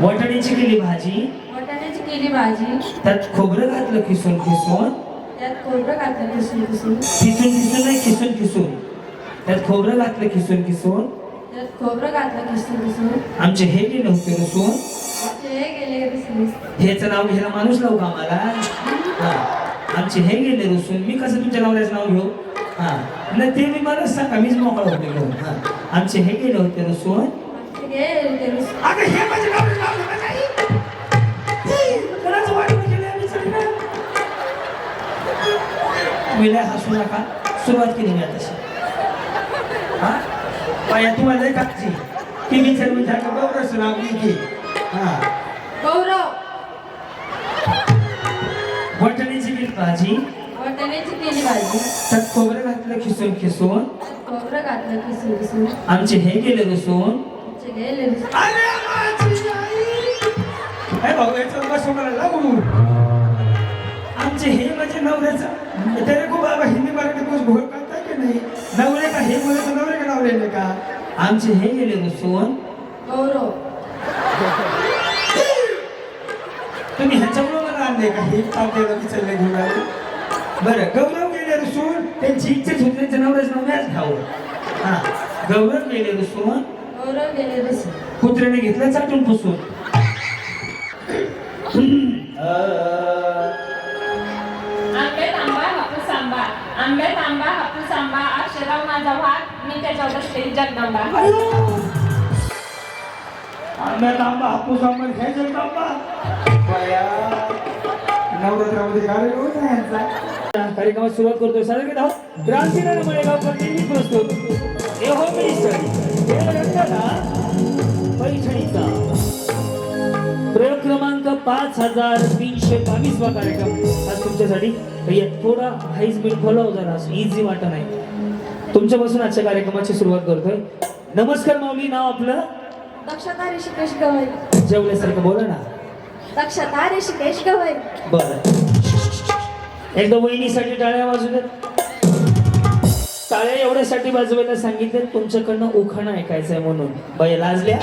वाटाण्याची केली भाजी? वाटाण्याची केली भाजी. त्यात खोबरं घातलं किसून किसून त्यात खोबरं घातलं किसून किसून किसून किसून नाही किसून किसून त्यात खोबरं घातलं किसून किसून त्यात खोबरं घातलं किसून किसून आमचे हे गेले होते रसून हे गेले हेच नाव घ्यायला माणूस लावू का आम्हाला? हा. आमचे हे गेले रुसून मी कसं तुमच्या नवऱ्याचं नाव घेऊ? हा. नाही ते मी मला सांगा मीच मोकळा होते घेऊन. हा. आमचे हे गेले होते रुसून. अगं हे माझे नाव लय हसू नका सुरुवात केली मी तशी हा? पाया तुम्हाला काळजी ती विचार विचार गौरव नाव घे. हा. गौरव. वाटाण्याची केली भाजी. वाटाण्याची केली भाजी. त्यात खोबरं घातलं खिसून खिसून. खोबरं घातलं किसून किसून आमचे हे गेले रसून. अरे माझी आई! अरे भाऊ याचं बसू मला लागू. आमचे हे माझे नवऱ्याचं. तरी खूप बाबा हिंदी मराठी कुछ घोळ करताय की नाही? नवरे का हे मुलाचं नवरे का नवरे का? आमचे हे गेले रसून गौरव. तुम्ही ह्याच्यामुळे मला आणले का? हे पावट्याला विचारले घेऊन आले. बरं गौरव गेले रसून त्यांची इच्छाच होती त्यांच्या नवऱ्याचं नाव मॅच घ्यावं. हा गौरव गेले रसून गौरव गेले किसून. कुत्र्याने घेतलं चाटून पुसून. आंब्यात आंबा हापूस आंबा अक्षराव माझा भाग मी त्याच्यावर बसते जगदंबा. आंब्यात आंबा हापूस आंबा घ्यायचं आंबा नवरात्रामध्ये कार्यक्रम होता यांचा. कार्यक्रमात सुरुवात करतोय. सादर करत आहोत क्रांतीनगर मळेगाव प्रतिनिधी प्रस्तुत. हे हो मिनिस्टर हे रंगाला पैठणीचा. प्रयोग क्रमांक पाच हजार तीनशे बावीसवा कार्यक्रम. आज तुमच्यासाठी भैया थोडा हाईज मिनिट फॉलो जरा इझी वाटत नाही. तुमच्यापासून आजच्या कार्यक्रमाची सुरुवात करतोय. नमस्कार माऊली नाव आपलं? दक्षता ऋषिकेश गवई. जेवल्यासारखं बोला ना. दक्षता ऋषिकेश गवई. बर. एकदा वहिनीसाठी टाळ्या वाजू देत टाळ्या एवढ्यासाठी वाजवायला सांगितलं तुमच्याकडनं उखाणं ऐकायचंय म्हणून. बाई लाजल्या?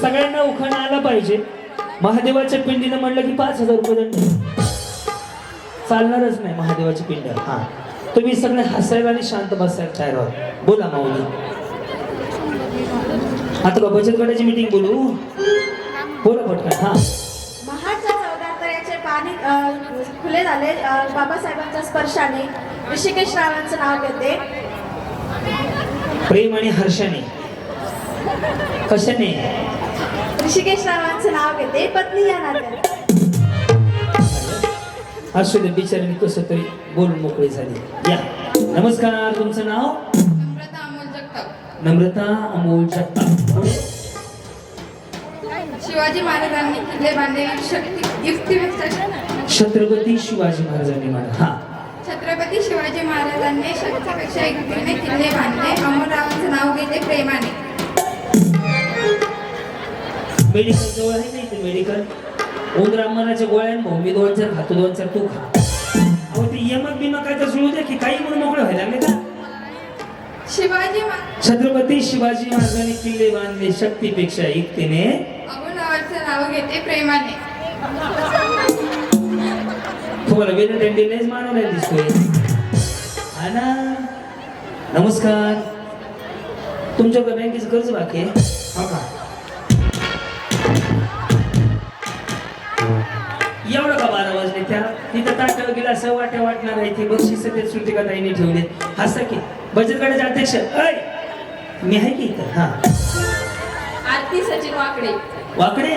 सगळ्यांना उखाणं आलं पाहिजे. महादेवाच्या पिंडीनं म्हणलं की पाच हजार रुपये दंड. चालणारच नाही महादेवाची पिंड हा. तुम्ही सगळे हसायला आणि शांत बसायला तयार आहोत बोला माऊली. आता का बचत गटाची मीटिंग बोलू? बोला पटकन. हा. खुले झाले. बाबासाहेबांच्या स्पर्शाने ऋषिकेश रावांचं नाव घेते. प्रेम आणि हर्षाने. कशाने? ऋषिकेश रावांचं नाव घेते पत्नी या नात्याने असू दे बिचाराने कसं तरी बोलून मोकळी झाली. या. नमस्कार तुमचं नाव? नम्रता अमोल जगताप. नम्रता अमोल जगताप. शिवाजी महाराजांनी किल्ले बांधले शक्ती युक्तीपेक्षा छत्रपती शिवाजी महाराजांनी म्हणा हा. छत्रपती शिवाजी महाराजांनी शक्तीपेक्षा युक्तीने किल्ले बांधले. अमोलरावांचं नाव घेते प्रेमाने. मेडिकल जवळ आहे नाही ते मेडिकल उंदरामनाच्या गोळ्या भाऊ मी दोन चार खातो दोन चार तू खा. अहो ते यमक बिमक काय तर सुरू दे की काही म्हणून मोकळे व्हायला लागले का? शिवाजी छत्रपती शिवाजी महाराजांनी किल्ले बांधले शक्तीपेक्षा युक्तीने अमोलरावांचं नाव घेते प्रेमाने. तुम्हाला वेळ टेंडीनेच मानवला दिसतोय. हा ना? नमस्कार. तुमच्याकडे बँकेचं कर्ज बाकी आहे? हो का? एवढं का बारा वाजले त्या? तिथं ताटावर गेला असं वाट्या वाटणार आहे ती बक्षीस ते श्रुतिका ताईने ठेवले. हसा की? बचत गटाचे अध्यक्ष. ऐ! मी आहे की इथं? हा. आरती सचिन वाकडे. वाकडे?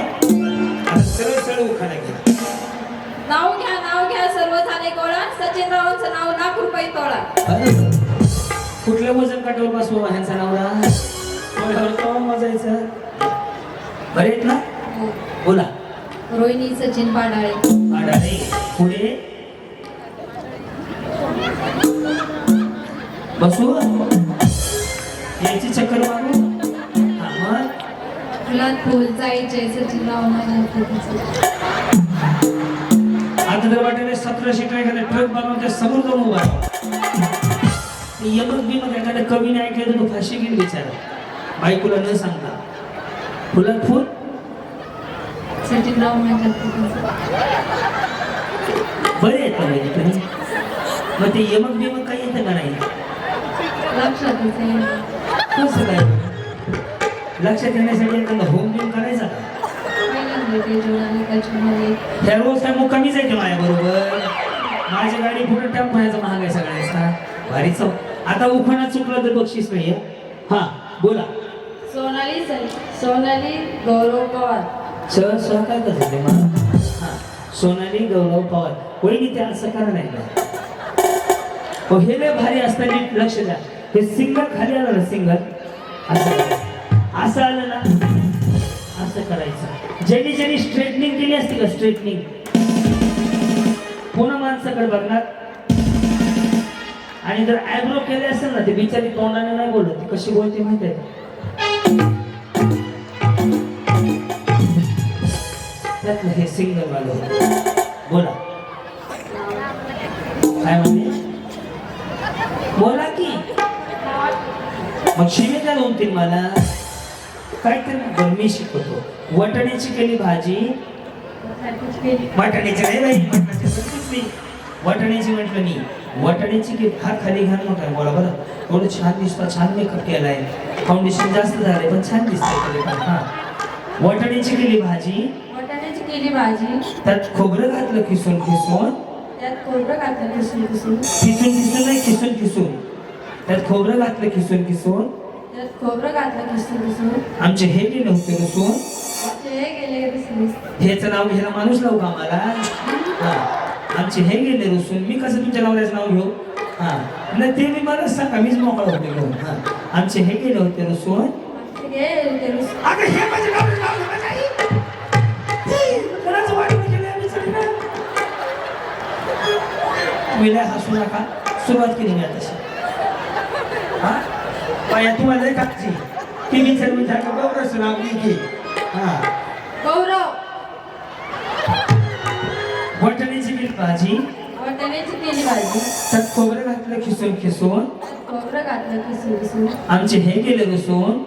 सरळ सरळ उखाणा घ्या नाव घ्या नाव घ्या सर्व झाले गोळा सचिन रावांचं नाव लाख रुपये तोळा. अरे, कुठल्या वजन काटावर बसवा ह्यांचा केव्हा मोजायचं? बरे ना? बोला. रोहिणी सचिन पाडाळे. आडाणे पुढे? बसू? याची चक्कर मारू? फुलात फुल जायचे सचिन राव माझ्या एखाद्या ट्रक बनवून त्या समोर जाऊन उभा राहा. यमक बिमक एखाद्या कवीने ऐकलं तर फाशी बायकोला न सांगता. फुलात फुल? सचिनराव माझ्या बरे आहेत म्हणजे तुम्ही? मग ते यमक बिमक काही येतं का नाही? लक्षात येते कसं काय? लक्षात येण्यासाठी एखादा होम बिम करायचा का? पहिल्यांदा ते त्याच्यामध्ये रोज काय मुक्कामीच आहे का माझ्या बरोबर? माझी गाडी पुढे टेम्पोचा महाग आहे सगळ्यांचा. भारी चौ आता उखाणा चुकला तर बक्षीस नाही हा बोला. सोनाली सोनाली गौरव पवार स स काय कसं ते मला हा. सोनाली गौरव पवार. वहिनी ते असं करा नाही का हो हे लय भारी असतं नीट लक्ष द्या. हे सिंगल खाली आलं ना सिंगल असं. असं आलं ना असं करायचं. ज्यांनी ज्यांनी स्ट्रेटनिंग केली असते का स्ट्रेटनिंग पुन्हा माणसाकडे बघणार. आणि जर आयब्रो केले असेल ना ते बिचारी तोंडाने नाही बोलत. कशी बोलते माहिती आहे? त्यातलं हे सिंगल वालं बोला. काय म्हणते बोला की. मग शिवे द्या दोन तीन मला. काय तर बरं मी शिकवतो. वटाण्याची केली भाजी. वाटाण्याची नाही बाई वाटाण्याची वाटाण्याची म्हटलं मी. वाटाण्याची केली हा खाली घाल काय बोला बरं. थोडं छान दिसतं छान मेकअप आहे फाउंडेशन जास्त झाले पण छान दिसतंय हा. वाटाण्याची केली भाजी. केली भाजी. त्यात खोबरं घातलं किसून किसून. त्यात खोबरं घातलं किसून किसून. किसून किसून नाही किसून किसून. त्यात खोबरं घातलं किसून किसून. त्यात खोबरं घातलं किसून किसून. आमचे हे गेले होते रसून आमचे हे गेले किसून हेचं नाव घ्यायला माणूस लावू का हा. आमचे हे गेले रसून मी कसं तुमच्या नवऱ्याचं नाव घेऊ? हा. नाही ते मी मला सांगा. मीच मोकळा होते घेऊन. हा. आमचे हे गेले होते रसून अगं हे माझे नाव लय हसू नका सुरुवात केली मी आता हा? पाया तुम्हाला लय काळजी की मी सर्व जागा गौरवच नाव लिहिते हा. गौरव. वाटण्याची बिल भाजी. वाटाण्याची केली भाजी. त्यात खोबरं घातलं खिसून खिसून. खोबरं घातलं किसून किसून आमचे हे गेले रसून.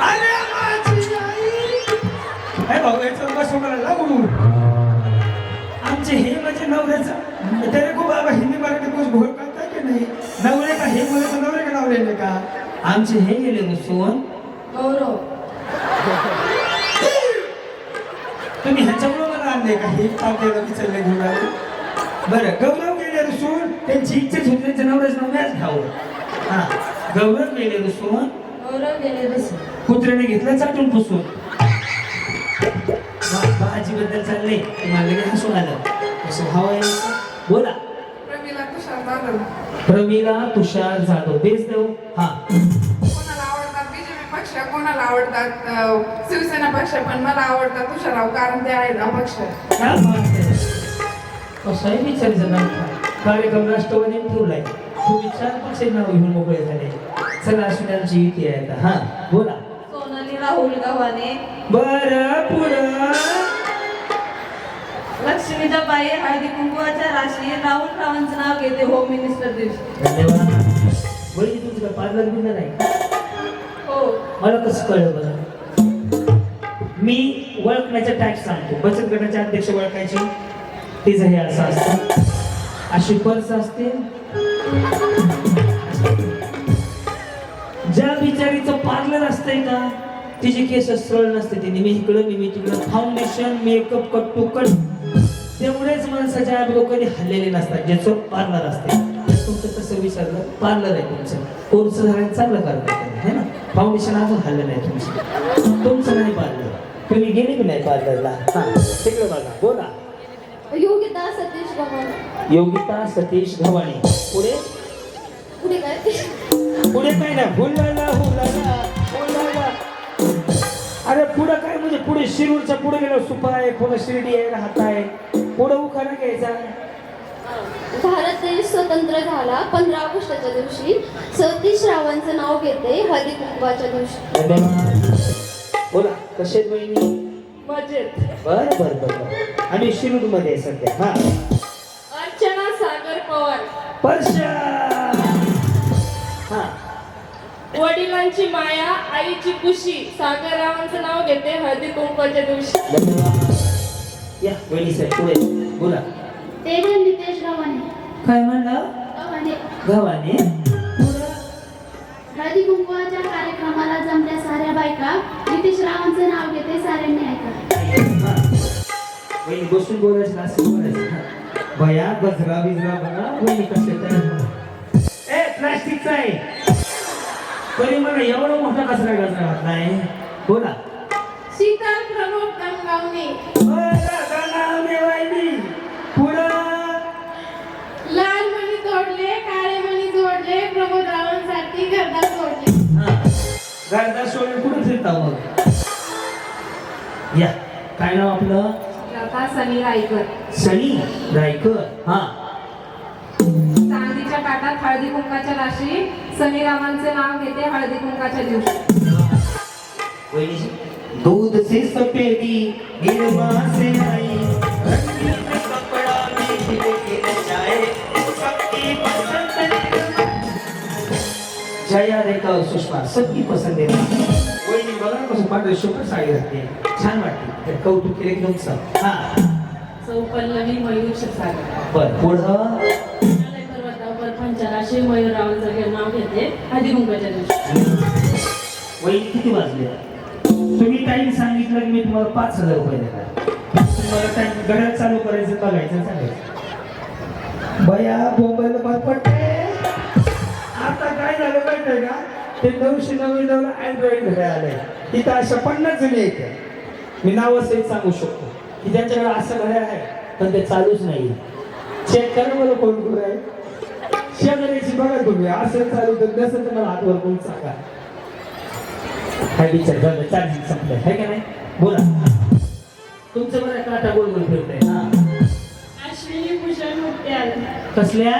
अरे माझी आई! काय भाऊ याचं मला लागून आमचे हे माझे नवऱ्याचं तेरे को बाबा हिंदी मराठी कुछ घोळ करता की नाही? नवरे का हे बोलायचं नवरे का नवरे का? आमचे हे गेले रसून गौरव. तुम्ही ह्याच्यामुळे मला आणले का? हे पावट्याला विचारले घेऊन आले बरं गौरव गेले रसून त्यांची इच्छाच होती त्यांच्या नवऱ्याचं घ्यावं हा गौरव गेले रसून गौरव गेले किसून कुत्र्याने घेतलं चाटून पुसून. भाजी बद्दल चाललंय. मला लगेच हसून आलं. हवं आहे बोला. प्रमिला तुषार जाधव. प्रमिला तुषार जाधव. बेस देऊ हा. कोणाला आवडतात बीजेपी पक्ष कोणाला आवडतात शिवसेना पक्ष पण मला आवडतात तुषारराव कारण ते आहेत अपक्ष. काय बात आहे कसं आहे विचारायचं नाव कार्यक्रम राष्ट्रवादीने ठेवलाय. तुम्ही चार पक्ष नाव घेऊन मोकळे झाले. चला असून आमची युती आहे आता. हा बोला. सोनाली राहुल गव्हाणे. बर पुढं. लक्ष्मीच्या बाई हळदी कुंकुवाच्या राशी राहुल रावांचं नाव घेते होम मिनिस्टर दिवशी. तुमचं काय पार्लर बिर्लर आहे हो. मला कसं कळलं बरं? मी ओळखण्याचा टॅक्स सांगतो. बचत गटाचे अध्यक्ष ओळखायचे. तिचं हे असं असतं. अशी पर्स असते. ज्या बिचारीचं पार्लर असतंय का तिची केस सरळ नसते. ती नेहमी इकडं नेहमी तिकडं. Foundation makeup cut to cut. तेवढेच माणसाच्या आयब्रो कधी हल्लेले नसतात ज्याचं पार्लर असते. तुमचं तसं विचारलं पार्लर आहे तुमचं. कोर्स झालं चांगलं करतात है ना? फाउंडेशन अजून हल्लं नाही तुमचं. तुमचं नाही पार्लर तुम्ही गेले की नाही पार्लरला हा तिकडे बघा बोला. योगिता सतीश गव्हाणे योगिता सतीश गव्हाणे पुढे? पुढे काय? पुढे काय ना? हुलाला हुलाला हुलाला अरे पुढं काय? म्हणजे पुढे शिरूरच्या पुढे गेलो सुपा आहे पुढे शिर्डी आहे हात आहे. पुढे उखाणा घ्यायचा. भारत देश स्वतंत्र झाला पंधरा ऑगस्टच्या दिवशी. सतीश रावांचं नाव घेते हळदी कुंकवाच्या दिवशी. बोला कसे आहेत बहिणी मजेत. बर बर बर बर. आम्ही शिरूरमध्ये सध्या. हा. अर्चना सागर पवार. परशा! हा. वडील वडिलांची माया आईची कुशी सागररावांचं नाव घेते हळदी कुंकवाच्या दिवशी. धन्यवाद. या वहिनी साहेब पुढे बोला. तेजल नितेश गव्हाणे. काय म्हणलं? गव्हाणे. हळदी कुंकवाच्या कार्यक्रमाला जमल्या साऱ्या बायका नितेश रावांचं नाव घेते साऱ्यांनी ऐका. वहिनी बसून बोलायचं ना असं बोलायचं. बया गजरा बिजरा बघा वहिनी कसे तयार ए प्लास्टिकचा आहे. तरी मला एवढा मोठा कचरा गजरा घातलाय बोला. शीतल प्रमोद गंगावणे. लाल मणी काळे मणी जोडले प्रमोद रावांसाठी घरदार जोडले गर्दा सोडून कुठे फिरता मग? या. काय नाव आपलं? लता सनी रायकर. सनी रायकर. हा. चांदीच्या ताटात हळदी कुंकाच्या राशी सनी रावांचे नाव घेते हळदी कुंकाच्या दिवशी. दूध से सफेदी गिरवा से आई जया रेखा सुषमा सबकी पसंद आहे वहिनी बघा ना कसं पांढरे शुभ्र साडी घातली छान वाटते तर कौतुक केले तुमचं हा। चौपल्लवी मयूर क्षीरसागर बर पुढं पंचराशी मयूररावांचं हे नाव घेते हळदी कुंकाच्या दिवशी वहिनी किती वाजले? तुम्ही टाइम सांगितलं की मी तुम्हाला पाच हजार रुपये देणार. मला टाइम घड्याळ चालू करायचं बघायचं सांगायचं बया बोंबायला बंद पडते आता काय झालं माहितीये का? ते नऊशे नव्याण्णव अँड्रॉइड घड्याळ आलंय. तिथं अशा पन्नास जणी एक मी नाव सहित सांगू शकतो. की त्यांच्याकडे असं घड्याळ आहे पण ते चालूच नाही. चेक करा मला कोण करू आहे? शेजाऱ्याची बघा तुम्ही. असं चालू तर नसेल तर मला हातवर कोण सांगा काय विचार झालं? चार्जिंग संपलं. आहे का नाही? बोला. कसल्या?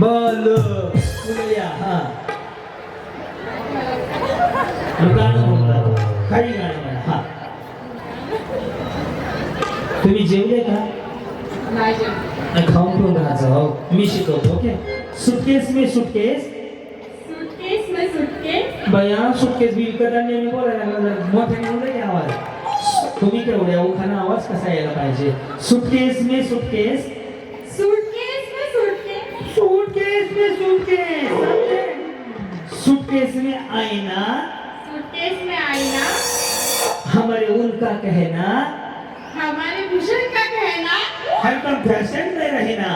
बल. मुलया हा. गाणं म्हणतात काही गाणं म्हणा हा. तुम्ही जेवले का? खाऊन पिऊन राहायचं हो. मी शिकवतो ओके? सुटकेस मी सुटकेस? बया सुटकेस बी विकत आणली मी बोलायला लागला मोठ्याने आवाज. तुम्ही केवढ्या उखाना आवाज कसा यायला पाहिजे? सुटकेस में सुटकेस सूटकेस में सूटकेस समझे? सूटकेस में आईना। सुटकेस में आईना। हमारे उनका कहना। हमारे भूषण का कहना। हरदम फॅशन में रहना।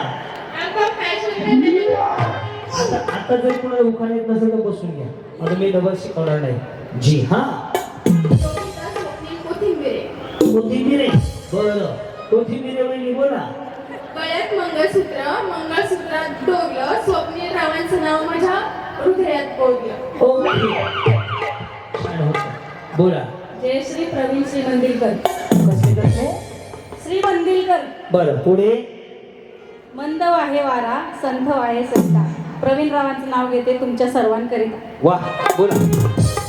आपको फैशन में नहीं आता आता जर कोणाला उखाण येत नसेल तर बसून घ्या आता मी डबल शिकवणार नाही जी हा। कोथिंबिरे कोथिंबीर बरं कोथिंबीर वहिनी बोला? गळ्यात मंगळसूत्र. मंगळसूत्रात डोरलं स्वप्नील रावांचं नाव माझ्या हृदयात बोललं छान होतं बोला. जयश्री प्रवीण श्री मंदिरकर श्री मंदिरकर. बरं पुढे? मंद आहे वारा संथ आहे संता प्रवीण रावांचं नाव घेते तुमच्या सर्वांकरिता. वा बोला.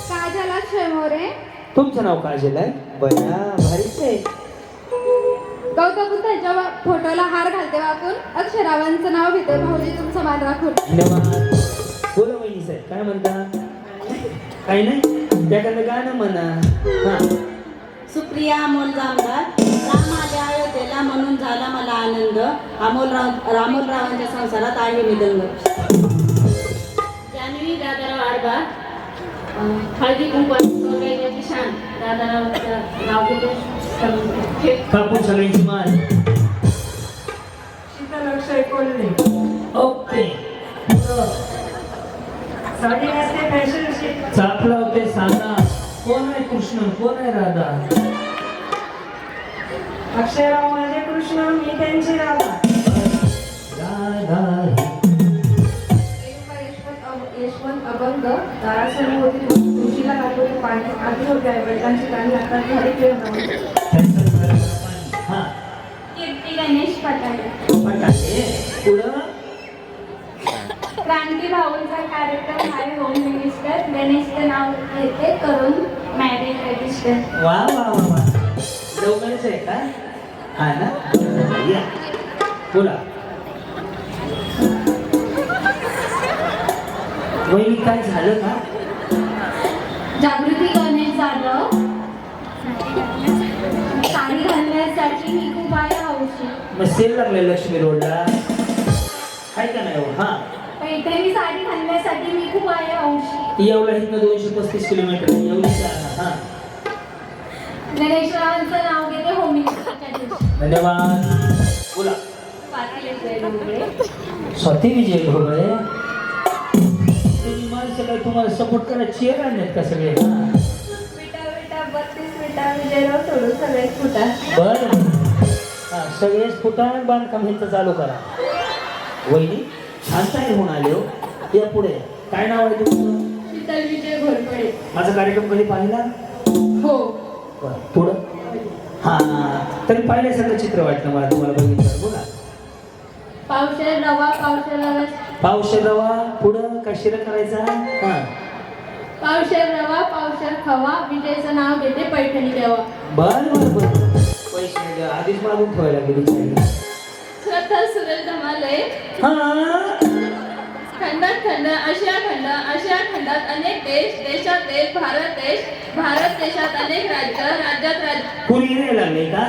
काजल अक्षय मोरे तुमचं नाव काय आहे? बया भारीच आहे. गौतम बुद्धाच्या फोटोला हार घालते वाकून अक्षरावांचं नाव घेते. भाऊजी तुमचं मान राखून. धन्यवाद. बोला वहिनी साहेब काय म्हणता? काही नाही? त्याकडनं गाणं म्हणा हा. सुप्रिया अमोल जामदार. राम आले अयोध्येला म्हणून झाला मला आनंद. अमोलराव रामोलरावांच्या संसारात आहे निदंग जान्हवी दादाराव आडबा हळदी कुंकवाची शान. दादारावांचं नाव घेते कापून सगळ्यांची मान शीतल अक्षय कोल्हे. ओके. साडी असते फॅशन चापला होते सांगा कोण आहे कृष्ण? कोण आहे राधा? अक्षयराव माझे कृष्ण मी त्यांची राधा. राधा यशवंत अभ- यशवंत अभंग दारासमोर होती तुळशीला घातलेली पाणी आधी होते वडिलांची गाणी आता घरी प्रेम फटाके. पुढं? क्रांती भाऊंचा कार्यक्रम आहे होम मिनिस्टर गणेशचं नाव घेते करून मॅरेज रजिस्टर वा वा वा वा. दोघांच आहे का? हा ना? या. बोला वहिनी काय झालं का? जागृती गणेश जाधव साडी घालण्यासाठी मी खूप आहे. मग सेल लागले लक्ष्मी रोडला. आहे का नाही हो? हा. पैठणी साडी घालण्यासाठी मी खूप आहे हौशी येवला इथनं दोनशे पस्तीस किलोमीटर. येवली हा. गणेशरावांचं नाव घेते होमी धन्यवाद. बोला. स्वाती विजय ढोबळे तुम्ही माणसं काय तुम्हाला सपोर्ट करायला चेअर आणलेत का सगळे? हा. विटा विटा बत्तीस विटा विजयराव सोडून सगळे फुटा बरं. सगळेच फुटाण बांधकाम ह्यांचं चालू करा. वहिनी छान होऊन आले हो. या पुढे. काय नाव आहे तुमचं? शीतल विजय घोरपडे. माझा कार्यक्रम कधी पाहिला? हो. बरं पुढं? हा तरी पाहिल्यासारखं चित्र वाटलं मला तुम्हाला बघितलं बोला पावशेर रवा पावशेर रवा पावशे रवा पुढं का शिरा करायचा? हा. पावशेर रवा पावशेर खवा विजयचं नाव घेते पैठणी देवा. बर बर बर. पैसे द्या. आधीच मागून ठेवायला गेली धमाले हा? खंडात खंड आशिया खंड आशिया खंडात अनेक देश देशात देश भारत देश भारत देशात अनेक राज्य राज्यात राज्य. कुणी नाही लागले का?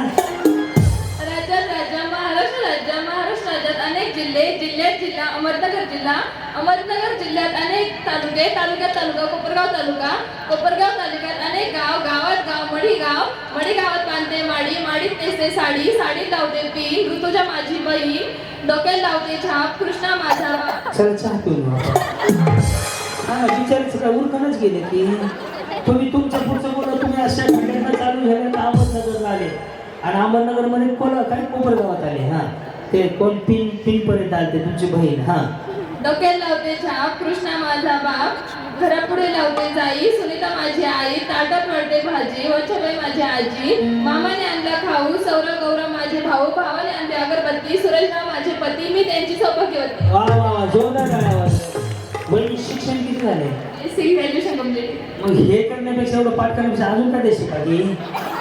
जिल्हे जिल्ह्यात जिल्हा अहमदनगर जिल्हा. अहमदनगर जिल्ह्यात अनेक तालुके तालुक्यात तालुका कोपरगाव तालुका. कोपरगाव तालुक्यात अनेक गाव गावात गाव मडी गाव मडी गावात बांधते माडी माडीत नेसते साडी. साडीत लावते पी ऋतुजा माझी बहीण. डोक्यात लावते छाप कृष्णा माझा बाप. चला चहा उरकणच गेले की. तुम्ही तुमचं पुढचं बोलत तुम्ही अशा खड्ड्यानं चालू झाले तर अहमदनगरला आले. आणि अहमदनगरमध्ये कोण काय कोपरगावात आले हा? ते कोण पिन पिन पर्यंत आले तुमची बहीण हा. डोक्यात लावते छाप कृष्णा माझा बाप. घरापुढे लावते जाई सुनीता माझी आई ताटात वाढते भाजी वच्छबाई माझी आजी. मामाने आणला खाऊ सौरव गौरव माझे भाऊ भावाने आणले अगरबत्ती सुरेशराव माझे पती मी त्यांची सौभाग्यवती. वा वा वा जोरदार टाळ्या वाजवा. बहीण शिक्षण किती झाले? सी ग्रॅज्युएशन कंप्लीट मग हे करण्यापेक्षा एवढं पाठ करण्यापेक्षा अजून काय देशी पाहिजे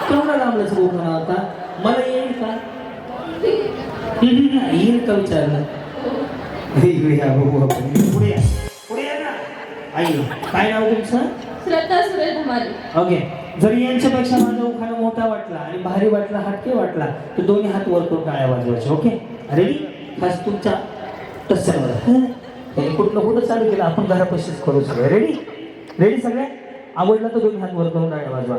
केवढा लांबलाच बोलणं होता मला येईल का? येईल का विचारलं इकडे या बघू आपण. पुढे या पुढे या ना आई काय नाव तुमचं श्रद्धा सुरेश धमाले ओके जरी यांच्यापेक्षा माझा उखाणा मोठा वाटला आणि भारी वाटला हटके वाटला तर दोन्ही हात वर करून टाळ्या वाजवायचे ओके रेडी खास तुमच्या टस्सरवर हे कुठलं कुठं चालू केलं आपण घरापाशीच करू सगळं रेडी रेडी सगळे आवडलं तर दोन्ही हात वर करून टाळ्या वाजवा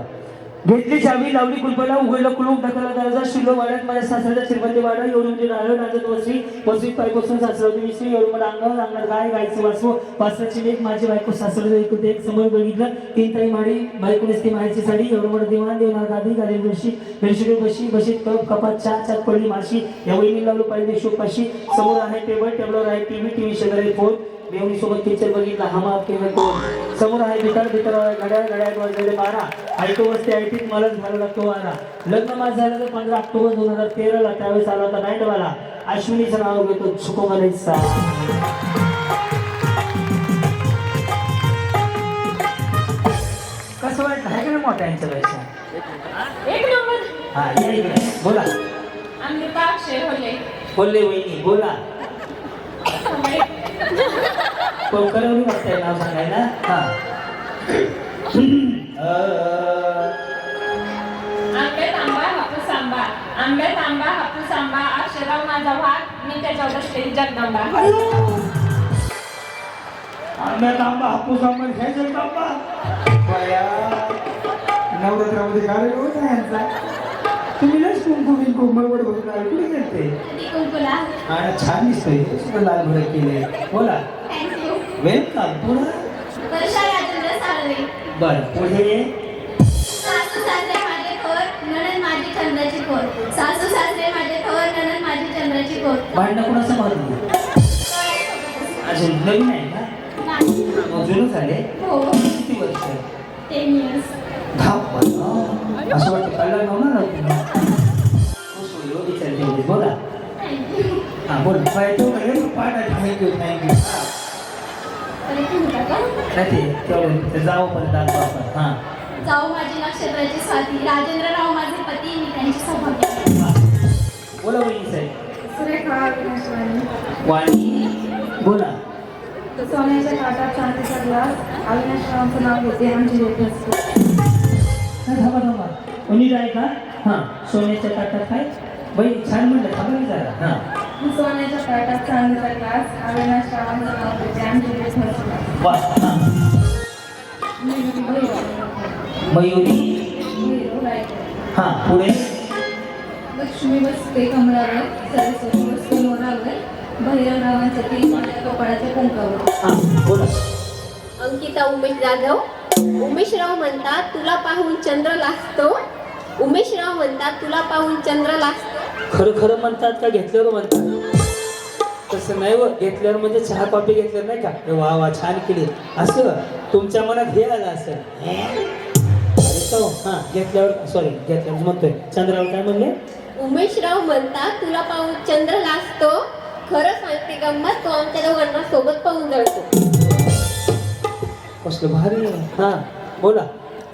घेतली चावी लावली कुलपाला उघडलं कुलूप ढकलला दरजा शिलो वाड्यात माझ्या सासऱ्याचा श्रीमंती वाडा एवढी म्हणजे राहिलो नाचत वसरी वसरी पायपासून सासरवती विसरी एवढं मला अंगावर अंगणार गाय गायचं वासू वासराची लेख माझी बायको सासरवती ऐकून एक समोर बघितलं तीन ताई माडी बायकोनेच ती मायची साडी एवढं मोठं दिवाण देवणार गादी गाडी बशी बेडशीवर बशी बशीत कप कपात चहा चार पडली माशी. या वहिनी लावलो पाहिजे शोपाशी. समोर आहे टेबल टेबलवर आहे टीव्ही टीव्ही शेजारी फोन. सोबत पिक्चर बघितला हम आपके है कोण? समोर आहे बिकार बिकार घड्याळ घड्याळ वाजलेले बारा. आयटो वस्ती आयटीत मलाच घालू लागतो वारा लग्न माझं झालं तर पंधरा ऑक्टोबर दोन हजार तेराला त्यावेळेस आला होता नाईटवाला. अश्विनीचं नाव घेतो छुको मलाईचा कसं वाटतं आहे का नाही मोठ्या यांच्यापेक्षा? एक नंबर. हा या इकडे. बोला. बोला. कोण करवली वाटतंय नाव सांगायला? हा. आंबा हापूस आंबा. आंबा हापूस आंबा. अक्षराव माझा भाग मी त्याच्यावर बसते जगदंबा. आंबा हापूस आंबा का आंबा बया, नवरात्रामध्ये कार्यक्रम होता यांचा. बिंकू मळवड बघून आले. गेलते? कुंकुला. आणि छान दिसतोय. सुद्धा लाल भडक केले? बोला. वेलकम पुढं? बर पुढे? सासू सासरे माझे थोर नणन माझी चंद्राची खोर सासू सासरे माझे थोर नणन माझी चंद्राची खोर भांडणं कुणाचं मारली अजून नवीन आहे का? जुनं झाले हो. किती वर्ष? टेन इयर्स धाप बरं. असं वाटतं कळलं नव्हतं ना बिचारी तेवढी. बोला हा बोल. पाहिजे म्हणजे पाठ थँक्यू थँक्यू नाही ते जावं पण आपण हां. जाऊ माझी नक्षत्राची स्वाती. राजेंद्रराव माझे पती मी त्यांची सौभाग्य. बोला वहिनी साहेब. वाणी. बोला. सोन्याच्या ताटात चांदीचा ग्लास. अविनाश रावांचं नाव घेते आमची लेखक हा, थांबा थांबा. आहे का हां सोन्याच्या ताटात काय? बाई छान म्हणलं थांबा की जरा. सोन्याच्या ताटात चांदीचा ग्लास अविनाश रावांचं नाव घेते आमची लेखक वा मयुरी? हां पुढे? लक्ष्मी बसते कमळावर सरस्वती बसते मोरावर भैरवरावांचं तीन माझ्या कपाळाच्या कुंकावर हां बोला. अंकिता उमेश जाधव. उमेशराव म्हणतात तुला पाहून चंद्र लाजतो उमेशराव म्हणतात तुला पाहून चंद्र लाजतो खरं खरं म्हणतात का घेतल्यावर म्हणतात. तसं नाही व घेतल्यावर म्हणजे चहा कॉफी घेतल्यावर नाही का? हे वा वा छान केली. असं तुमच्या मनात हे आलं तो हां घेतल्यावर सॉरी घेतल्यावर म्हणतोय. चंद्रावर काय म्हणले? उमेशराव म्हणतात तुला पाहून चंद्र लाजतो. खरं सांगते गंमत तो आमच्या दोघांना सोबत पाहून जळतो कसलं भारी हां बोला.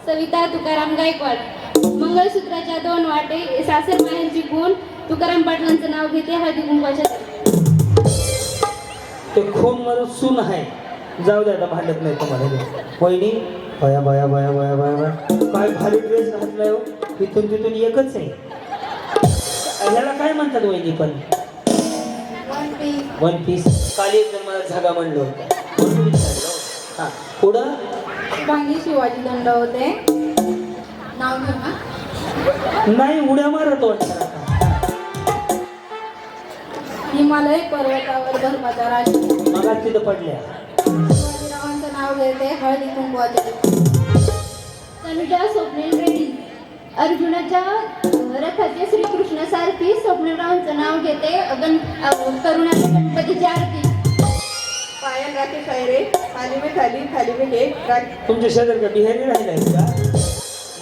सविता तुकाराम गायकवाड. मंगळसूत्राच्या दोन वाटे सासर माहेरची गुण तुकाराम पाटलांचं नाव घेते हळदी कुंकवाच्या ते खून मारून सून आहे. जाऊ दे आता भांडत नाही तुम्हाला वहिनी बया बया बया बया बया बया काय भारी ड्रेस घातलाय हो. तिथून तिथून एकच आहे. ह्याला काय म्हणतात वहिनी पण? वन पीस काल एक जण मला झागा म्हणलं होतं. विचारलं. हा. पुढं? वांगी शिवाजी दंड होते. नाव नाही उड्या मारत वाटतं. हिमालय पर्वतावर धर्माचा राजा मगा तिथं पडल्या. शिवाजीरावांचं नाव घेते हळदी कुंकवाच्या तनुजा स्वप्नील रेड्डी. अर्जुनाच्या रथाचे श्रीकृष्णासारखी स्वप्नीलरावांचं नाव घेते गण करुणाच्या गणपतीची आरती. पायल राकेश आयरे खाली मी खाली खाली मी केक तुमच्या शेजार का बिहारी राहिलाय का?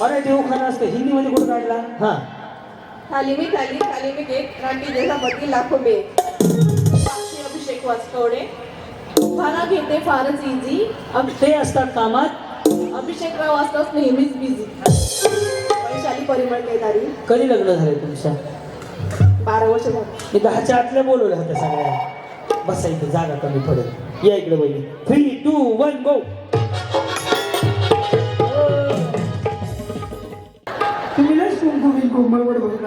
मराठी उखाणा असतं हिंदीमध्ये कुठं काढला? हा. खाली मी खाली खाली मी केक नाटी देशामध्ये लाखो बे. अभिषेक वाचकवडे भाला घेते फारच इझी ते असतात कामात. अभिषेकराव असतात नेहमीच बिझी वैशाली परिमळ केदारी. कधी लग्न झालंय तुमच्या? बारा वर्ष झाली. मी दहाच्या आतल्या बोलवल्या होत्या सगळ्या बसायचं जागा कमी पडेल. या इकडे बहिणी थ्री टू वन गो तुम्ही लस कुंकू बिंकू मळवड बघून